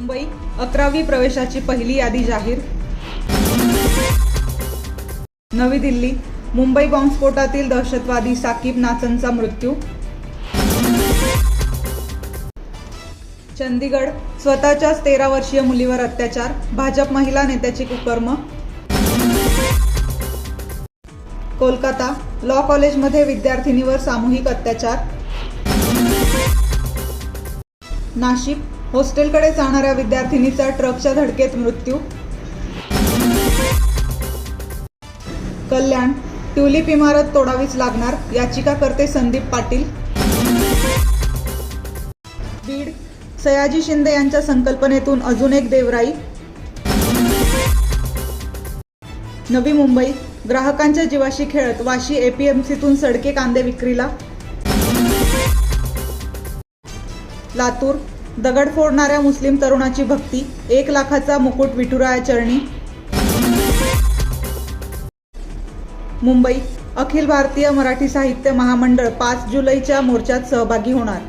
मुंबई अकरावी प्रवेशाची पहिली यादी जाहीर. नवी दिल्ली मुंबई बॉम्बस्फोटातील दहशतवादी साकीब नाचनचा मृत्यू. चंदीगड स्वतःच्याच तेरा वर्षीय मुलीवर अत्याचार भाजप महिला नेत्याची कुकर्म. कोलकाता लॉ कॉलेजमध्ये विद्यार्थिनीवर सामूहिक अत्याचार. नाशिक हॉस्टेलकडे जाणाऱ्या विद्यार्थिनीचा ट्रकच्या धडकेत मृत्यू. कल्याण ट्युलिप इमारत तोडावीच लागणार याचिकाकर्ते संदीप पाटील. बीड सयाजी शिंदे यांच्या संकल्पनेतून अजून एक देवराई. नवी मुंबई ग्राहकांच्या जीवाशी खेळत वाशी एपीएमसीतून सडके कांदे विक्रीला. लातूर दगड फोडणाऱ्या मुस्लिम तरुणाची भक्ती एक लाखाचा मुकुट विठुराया चरणी. मुंबई अखिल भारतीय मराठी साहित्य महामंडळ पाच जुलैच्या मोर्चात सहभागी होणार.